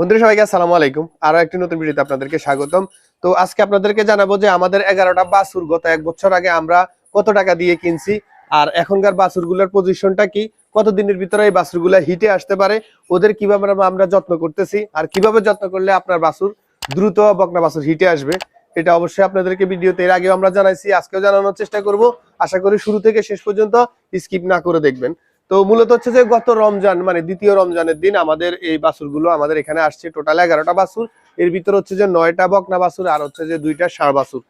বন্ধুরা, সবাইকে আসসালামু আলাইকুম। আরও একটি নতুন ভিডিওতে আপনাদেরকে স্বাগতম। তো আজকে আপনাদেরকে জানাব যে আমাদের এগারোটা বাছুর, গত এক বছর আগে আমরা কত টাকা দিয়ে কিনছি আর এখনকার বাছুরগুলোর পজিশনটা কি? কতদিনের ভিতরে এই বাছুরগুলো হিটে আসতে পারে? ওদের কীভাবে আমরা- যত্ন করতেছি? আর কীভাবে যত্ন করলে আপনার বাছুর দ্রুত বকনা বাছুর হিটে আসবে? এটা অবশ্যই আপনাদেরকে ভিডিওতে এর আগেও আমরা জানাইছি, আজকেও জানানোর চেষ্টা করব। আশা করি শুরু থেকে শেষ পর্যন্ত স্কিপ না করে দেখবেন। তো মূলত হচ্ছে যে গত রমজান মানে দ্বিতীয় রমজানের দিন আমাদের এই বাছুরগুলো আমাদের এখানে আসছে টোটাল এগারোটা বাসুর। এর ভিতর হচ্ছে যে নয়টা বকনা বাসুর আর হচ্ছে যে দুইটা ষাঁড় বাসুর।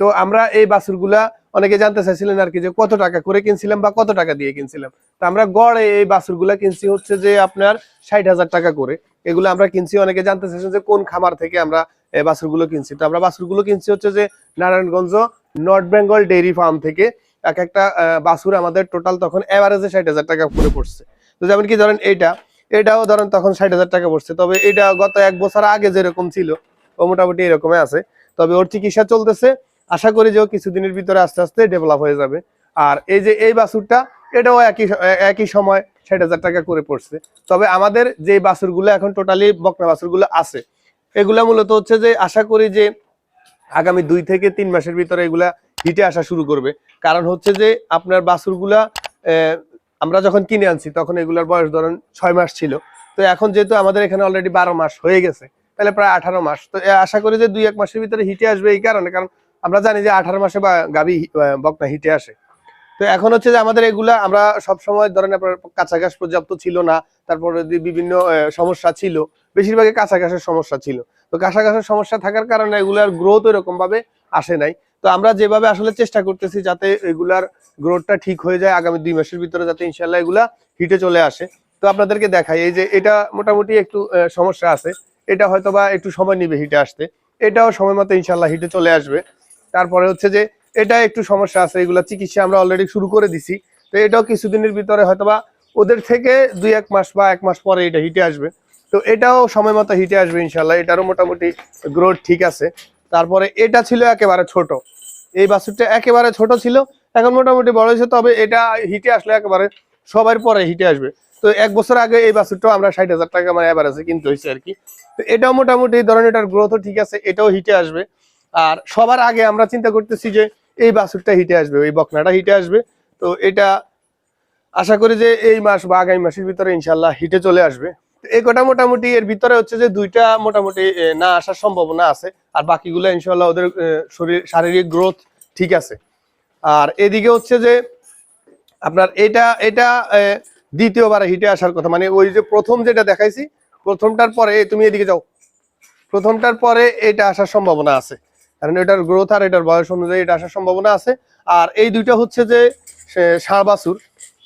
তো আমরা এই বাছুরগুলা অনেকে জানতে চাইছিলেন আর কি যে কত টাকা করে কিনছিলাম বা কত টাকা দিয়ে কিনছিলাম। তো আমরা গড়ে এই বাছুরগুলা কিনছি হচ্ছে যে আপনার ষাট হাজার টাকা করে। এগুলো আমরা কিনছি, অনেকে জানতে চাইছেন যে কোন খামার থেকে আমরা এই বাছুরগুলো কিনছি। তো আমরা বাছুরগুলো কিনছি হচ্ছে যে Narayanganj, north Bengal dairy farm থেকে। এক একটা বাছুর আমাদের টোটাল তখন এভারেজে ষাট হাজার টাকা করে পড়ছে। তো যেমন কি ধরেন এইটা, এটাও ধরেন তখন ষাট হাজার টাকা পড়ছে। তবে এটা গত এক বছর আগে যেরকম ছিল, ও মোটামুটি এরকমই আছে। তবে ওর চিকিৎসা চলতেছে। আশা করি যে ও কিছুদিনের ভিতরে আস্তে আস্তে ডেভেলপ হয়ে যাবে। আর এই যে এই বাছুরটা, এটাও একই একই সময় ষাট হাজার টাকা করে পড়ছে। তবে আমাদের যে বাছুরগুলো এখন টোটালি বকনা বাছুরগুলো আছে, এগুলা মূলত হচ্ছে যে আশা করি যে আগামী দুই থেকে তিন মাসের ভিতরে এগুলা হিটে আসা শুরু করবে। কারণ হচ্ছে যে আপনার বাছুরগুলা আমরা যখন কিনে আনছি, তখন এগুলার বয়স ধরেন ছয় মাস ছিল। তো এখন যেহেতু আমাদের এখানে অলরেডি বারো মাস হয়ে গেছে, তাহলে প্রায় আঠারো মাস। তো আশা করি যে দুই এক মাসের ভিতরে হিটে আসবে এই কারণে। কারণ আমরা জানি যে আঠারো মাসে বা গাবি বকনা হিটে আসে। তো এখন হচ্ছে যে আমাদের এগুলা আমরা সব সময় ধরেন আপনার কাঁচা ঘাস পর্যাপ্ত ছিল না, তারপরে বিভিন্ন সমস্যা ছিল, বেশিরভাগই কাঁচা ঘাসের সমস্যা ছিল। তো কাঁচা ঘাসের সমস্যা থাকার কারণে এগুলার গ্রোথ এরকম ভাবে আসে নাই। তো আমরা যেভাবে আসলে চেষ্টা করতেছি যাতে এগুলার গ্রোথটা ঠিক হয়ে যায়, আগামী দুই মাসের ভিতরে যাতে ইনশাল্লাহ এগুলা হিটে চলে আসে। তো আপনাদেরকে দেখাই, এই যে এটা মোটামুটি একটু সমস্যা আছে। এটা হয়তো বা একটু সময় নিবে হিটে আসতে। এটাও সময় মতো ইনশাল্লাহ হিটে চলে আসবে। তারপরে হচ্ছে যে, এটা একটু সমস্যা আছে, এগুলা চিকিৎসা আমরা অলরেডি শুরু করে দিছি। তো এটাও কিছুদিনের ভিতরে হয়তোবা ওদের থেকে দুই, এক মাস বা এক মাস পরে এটা হিটে আসবে। তো এটাও সময় মতো হিটে আসবে ইনশাল্লাহ এটারও মোটামুটি গ্রোথ ঠিক আছে। তারপরে এটা ছিল একেবারে ছোট। এই বাছুরটা একেবারে ছোট ছিল, এখন মোটামুটি বড় হয়েছে, তবে এটা হিটে আসলে একেবারে সবার পরে হিটে আসবে। তো এক বছর আগে এই বাছুরটাও আমরা ষাট হাজার টাকা মানে এভারেজে কিনতে হয়েছে আর কি। তো এটাও মোটামুটি ধরেন এটার গ্রোথও ঠিক আছে, এটাও হিটে আসবে। আর সবার আগে আমরা চিন্তা করতেছি যে এই বাছুরটা হিটে আসবে, ওই বকনাটা হিটে আসবে। তো এটা আশা করি যে এই মাস বা আগামী মাসের ভিতরে ইনশাল্লাহ হিটে চলে আসবে। এই মোটামুটি, এর ভিতরে হচ্ছে যে দুইটা মোটামুটি না আসার সম্ভাবনা আছে। আর বাকিগুলো ইনশাল্লাহ ওদের শরীর, শারীরিক গ্রোথ ঠিক আছে। আর এদিকে হচ্ছে যে আপনার এটা এটা দ্বিতীয়বার হিটে আসার কথা। মানে ওই যে প্রথম যেটা দেখাইছি, প্রথমটার পরে তুমি এদিকে যাও। প্রথমটার পরে এটা আসার সম্ভাবনা আছে। কারণ এটার গ্রোথ আর এটার বয়স অনুযায়ী এটা আসার সম্ভাবনা আছে। আর এই দুইটা হচ্ছে যে, সে- ষাঁড় বাছুর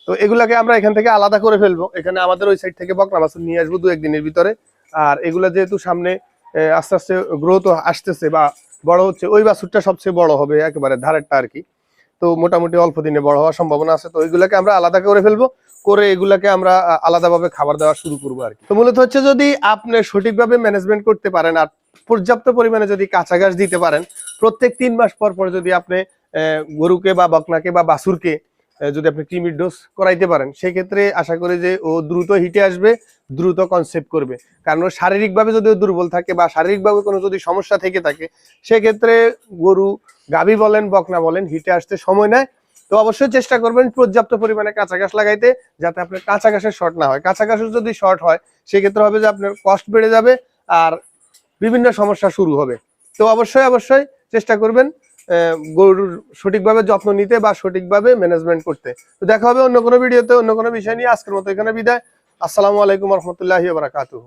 তো এগুলাকে আমরা এখান থেকে আলাদা করে ফেলব। এখানে আমাদের ওই সাইড থেকে বকনা বাছুর নিয়ে আসব দু একদিনের ভিতরে। আর এগুলা যেহেতু সামনে আস্তে আস্তে গ্রোথ আসতেছে বা বড় হচ্ছে ওই বাছুরটা সবচেয়ে বড় হবে একেবারে ধারেরটা আর কি। তো মোটামুটি অল্প দিনে বড় হওয়ার সম্ভাবনা আছে। তো ওইগুলাকে আমরা আলাদা করে ফেলব করে এগুলাকে আমরা আলাদাভাবে খাবার দেওয়া শুরু করব আর কি। তো মূলত হচ্ছে যদি আপনি সঠিকভাবে ম্যানেজমেন্ট করতে পারেন আর পর্যাপ্ত পরিমাণে যদি কাঁচা ঘাস দিতে পারেন প্রত্যেক তিন মাস পর পর যদি আপনি গরুকে বা বকনাকে বা বাছুরকে আহ, যদি আপনি ক্রিমির ডোজ করাইতে পারেন, সেক্ষেত্রে আশা করি যে ও দ্রুত হিটে আসবে, দ্রুত কনসেপ্ট করবে। কারণ ও শারীরিকভাবে যদি দুর্বল থাকে বা শারীরিকভাবে কোনো যদি সমস্যা থেকে থাকে, সেক্ষেত্রে গরু, গাভী বলেন, বকনা বলেন, হিটে আসতে সময় নেয়। তো অবশ্যই চেষ্টা করবেন পর্যাপ্ত পরিমাণে কাঁচা ঘাস লাগাইতে, যাতে আপনার কাঁচা ঘাসের শর্ট না হয়। কাঁচা ঘাসের যদি শর্ট হয়, সেক্ষেত্রে হবে যে আপনার কষ্ট বেড়ে যাবে আর বিভিন্ন সমস্যা শুরু হবে। তো অবশ্যই অবশ্যই চেষ্টা করবেন গরুর সঠিকভাবে যত্ন নিতে বা সঠিকভাবে ম্যানেজমেন্ট করতে। তো দেখা হবে অন্য কোনো ভিডিওতে, অন্য কোনো বিষয় নিয়ে। আজকের মতো এখানে বিদায়। আসসালামু আলাইকুম রহমতুল্লাহি বারাকাতুহু।